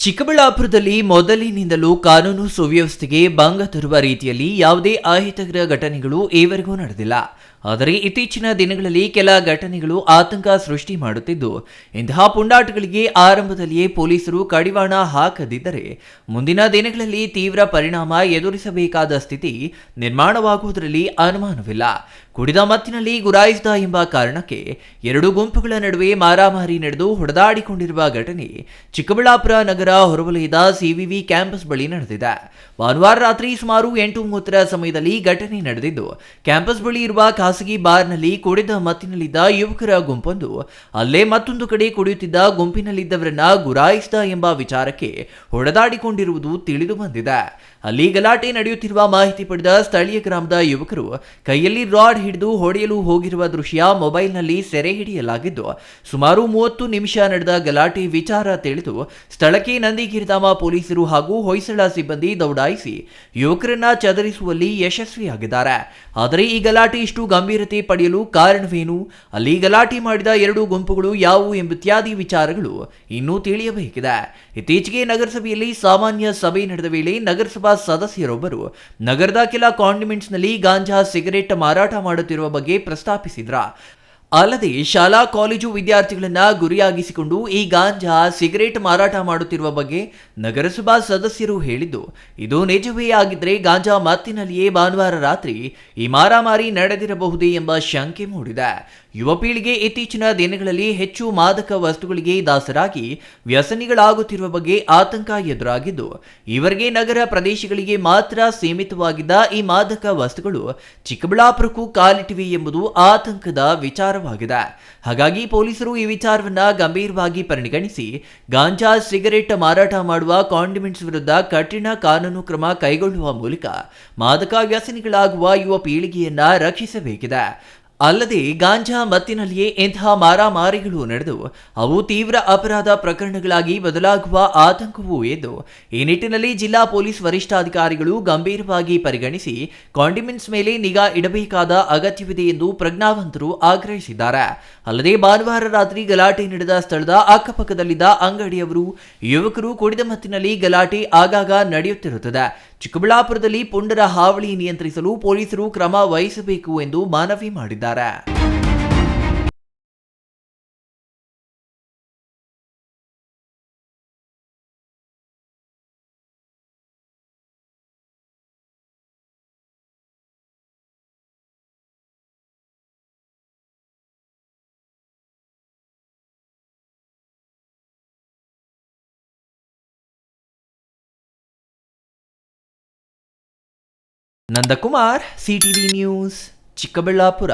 ಚಿಕ್ಕಬಳ್ಳಾಪುರದಲ್ಲಿ ಮೊದಲಿನಿಂದಲೂ ಕಾನೂನು ಸುವ್ಯವಸ್ಥೆಗೆ ಭಂಗ ತರುವ ರೀತಿಯಲ್ಲಿ ಯಾವುದೇ ಅಹಿತಕರ ಘಟನೆಗಳು ಈವರೆಗೂ ನಡೆದಿಲ್ಲ. ಆದರೆ ಇತ್ತೀಚಿನ ದಿನಗಳಲ್ಲಿ ಕೆಲ ಘಟನೆಗಳು ಆತಂಕ ಸೃಷ್ಟಿ ಮಾಡುತ್ತಿದ್ದು, ಇಂತಹ ಪುಂಡಾಟಗಳಿಗೆ ಆರಂಭದಲ್ಲಿಯೇ ಪೊಲೀಸರು ಕಡಿವಾಣ ಹಾಕದಿದ್ದರೆ ಮುಂದಿನ ದಿನಗಳಲ್ಲಿ ತೀವ್ರ ಪರಿಣಾಮ ಎದುರಿಸಬೇಕಾದ ಸ್ಥಿತಿ ನಿರ್ಮಾಣವಾಗುವುದರಲ್ಲಿ ಅನುಮಾನವಿಲ್ಲ. ಕುಡಿದ ಮತ್ತಿನಲ್ಲಿ ಗುರಾಯಿಸಿದ ಎಂಬ ಕಾರಣಕ್ಕೆ ಎರಡು ಗುಂಪುಗಳ ನಡುವೆ ಮಾರಾಮಾರಿ ನಡೆದು ಹೊಡೆದಾಡಿಕೊಂಡಿರುವ ಘಟನೆ ಚಿಕ್ಕಬಳ್ಳಾಪುರ ನಗರ ಹೊರವಲಯದ ಸಿವಿವಿ ಕ್ಯಾಂಪಸ್ ಬಳಿ ನಡೆದಿದೆ. ಭಾನುವಾರ ರಾತ್ರಿ ಸುಮಾರು ಎಂಟು ಮೂವತ್ತರ ಸಮಯದಲ್ಲಿ ಘಟನೆ ನಡೆದಿದ್ದು, ಕ್ಯಾಂಪಸ್ ಬಳಿ ಇರುವ ಖಾಸಗಿ ಬಾರ್ನಲ್ಲಿ ಕುಡಿದ ಮತ್ತಿನಲ್ಲಿದ್ದ ಯುವಕರ ಗುಂಪೊಂದು ಅಲ್ಲೇ ಮತ್ತೊಂದು ಕಡೆ ಕುಡಿಯುತ್ತಿದ್ದ ಗುಂಪಿನಲ್ಲಿದ್ದವರನ್ನ ಗುರಾಯಿಸಿದ ಎಂಬ ವಿಚಾರಕ್ಕೆ ಹೊಡೆದಾಡಿಕೊಂಡಿರುವುದು ತಿಳಿದು ಬಂದಿದೆ. ಅಲ್ಲಿ ಗಲಾಟೆ ನಡೆಯುತ್ತಿರುವ ಮಾಹಿತಿ ಪಡೆದ ಸ್ಥಳೀಯ ಗ್ರಾಮದ ಯುವಕರು ಕೈಯಲ್ಲಿ ರಾಡ್ ಹಿಡಿದು ಹೊಡೆಯಲು ಹೋಗಿರುವ ದೃಶ್ಯ ಮೊಬೈಲ್ನಲ್ಲಿ ಸೆರೆ ಹಿಡಿಯಲಾಗಿದ್ದು, ಸುಮಾರು ಮೂವತ್ತು ನಿಮಿಷ ನಡೆದ ಗಲಾಟೆ ವಿಚಾರ ತಿಳಿದು ಸ್ಥಳಕ್ಕೆ ನಂದಿಗಿರಿಧಾಮ ಪೊಲೀಸರು ಹಾಗೂ ಹೊಯ್ಸಳ ಸಿಬ್ಬಂದಿ ದೌಡಾಯಿಸಿ ಯುವಕರನ್ನ ಚದರಿಸುವಲ್ಲಿ ಯಶಸ್ವಿಯಾಗಿದ್ದಾರೆ. ಆದರೆ ಈ ಗಲಾಟೆ ಇಷ್ಟು ಗಂಭೀರತೆ ಪಡೆಯಲು ಕಾರಣವೇನು? ಅಲ್ಲಿ ಗಲಾಟೆ ಮಾಡಿದ ಎರಡು ಗುಂಪುಗಳು ಯಾವುವು ಎಂಬಿತ್ಯಾದಿ ವಿಚಾರಗಳು ಇನ್ನೂ ತಿಳಿಯಬೇಕಿದೆ. ಇತ್ತೀಚೆಗೆ ನಗರಸಭೆಯಲ್ಲಿ ಸಾಮಾನ್ಯ ಸಭೆ ನಡೆದ ವೇಳೆ ನಗರಸಭಾ ಸದಸ್ಯರೊಬ್ಬರು ನಗರದ ಕೆಲ ಕಾಂಡಿಮೆಂಟ್ಸ್ನಲ್ಲಿ ಗಾಂಜಾ, ಸಿಗರೆಟ್ ಮಾರಾಟ ಮಾಡುತ್ತಿರುವ ಬಗ್ಗೆ ಪ್ರಸ್ತಾಪಿಸಿದ್ರ? ಅಲ್ಲದೆ ಶಾಲಾ ಕಾಲೇಜು ವಿದ್ಯಾರ್ಥಿಗಳನ್ನ ಗುರಿಯಾಗಿಸಿಕೊಂಡು ಈ ಗಾಂಜಾ ಸಿಗರೇಟ್ ಮಾರಾಟ ಮಾಡುತ್ತಿರುವ ಬಗ್ಗೆ ನಗರಸಭಾ ಸದಸ್ಯರು ಹೇಳಿದ್ದು, ಇದು ನಿಜವೇ ಆಗಿದ್ರೆ ಗಾಂಜಾ ಮತ್ತಿನಲ್ಲಿಯೇ ಭಾನುವಾರ ರಾತ್ರಿ ಈ ಮಾರಾಮಾರಿ ನಡೆದಿರಬಹುದೇ ಎಂಬ ಶಂಕೆ ಮೂಡಿದೆ. ಯುವ ಪೀಳಿಗೆ ಇತ್ತೀಚಿನ ದಿನಗಳಲ್ಲಿ ಹೆಚ್ಚು ಮಾದಕ ವಸ್ತುಗಳಿಗೆ ದಾಸರಾಗಿ ವ್ಯಸನಿಗಳಾಗುತ್ತಿರುವ ಬಗ್ಗೆ ಆತಂಕ ಎದುರಾಗಿದ್ದು ಇವರಿಗೆ ನಗರ ಪ್ರದೇಶಗಳಿಗೆ ಮಾತ್ರ ಸೀಮಿತವಾಗಿದ್ದ ಈ ಮಾದಕ ವಸ್ತುಗಳು ಚಿಕ್ಕಬಳ್ಳಾಪುರಕ್ಕೂ ಕಾಲಿಟ್ಟಿವೆ ಎಂಬುದು ಆತಂಕದ ವಿಚಾರವಾಗಿದೆ. ಹಾಗಾಗಿ ಪೊಲೀಸರು ಈ ವಿಚಾರವನ್ನ ಗಂಭೀರವಾಗಿ ಪರಿಗಣಿಸಿ, ಗಾಂಜಾ ಸಿಗರೇಟ್ ಮಾರಾಟ ಮಾಡುವ ಕಾಂಡಿಮೆಂಟ್ಸ್ ವಿರುದ್ಧ ಕಠಿಣ ಕಾನೂನು ಕ್ರಮ ಕೈಗೊಳ್ಳುವ ಮೂಲಕ ಮಾದಕ ವ್ಯಸನಿಗಳಾಗುವ ಯುವ ಪೀಳಿಗೆಯನ್ನ ರಕ್ಷಿಸಬೇಕಿದೆ. ಅಲ್ಲದೆ ಗಾಂಜಾ ಮತ್ತಿನಲ್ಲಿಯೇ ಇಂತಹ ಮಾರಾಮಾರಿಗಳು ನಡೆದು, ಅವು ತೀವ್ರ ಅಪರಾಧ ಪ್ರಕರಣಗಳಾಗಿ ಬದಲಾಗುವ ಆತಂಕವೂ ಎದ್ದು, ಈ ನಿಟ್ಟಿನಲ್ಲಿ ಜಿಲ್ಲಾ ಪೊಲೀಸ್ ವರಿಷ್ಠಾಧಿಕಾರಿಗಳು ಗಂಭೀರವಾಗಿ ಪರಿಗಣಿಸಿ ಕಾಂಡಿಮೆಂಟ್ಸ್ ಮೇಲೆ ನಿಗಾ ಇಡಬೇಕಾದ ಅಗತ್ಯವಿದೆ ಎಂದು ಪ್ರಜ್ಞಾವಂತರು ಆಗ್ರಹಿಸಿದ್ದಾರೆ. ಅಲ್ಲದೆ ಭಾನುವಾರ ರಾತ್ರಿ ಗಲಾಟೆ ನಡೆದ ಸ್ಥಳದ ಅಕ್ಕಪಕ್ಕದಲ್ಲಿದ್ದ ಅಂಗಡಿಯವರು ಯುವಕರು ಕುಡಿದ ಮತ್ತಿನಲ್ಲಿ ಗಲಾಟೆ ಆಗಾಗ ನಡೆಯುತ್ತಿರುತ್ತದೆ. ಚಿಕ್ಕಬಳ್ಳಾಪುರದಲ್ಲಿ ಪುಂಡರ ಹಾವಳಿ ನಿಯಂತ್ರಿಸಲು ಪೊಲೀಸರು ಕ್ರಮ ವಹಿಸಬೇಕು ಎಂದು ಮನವಿ ಮಾಡಿದ್ದಾರೆ. Nandakumar CTV news Chikkaballapura.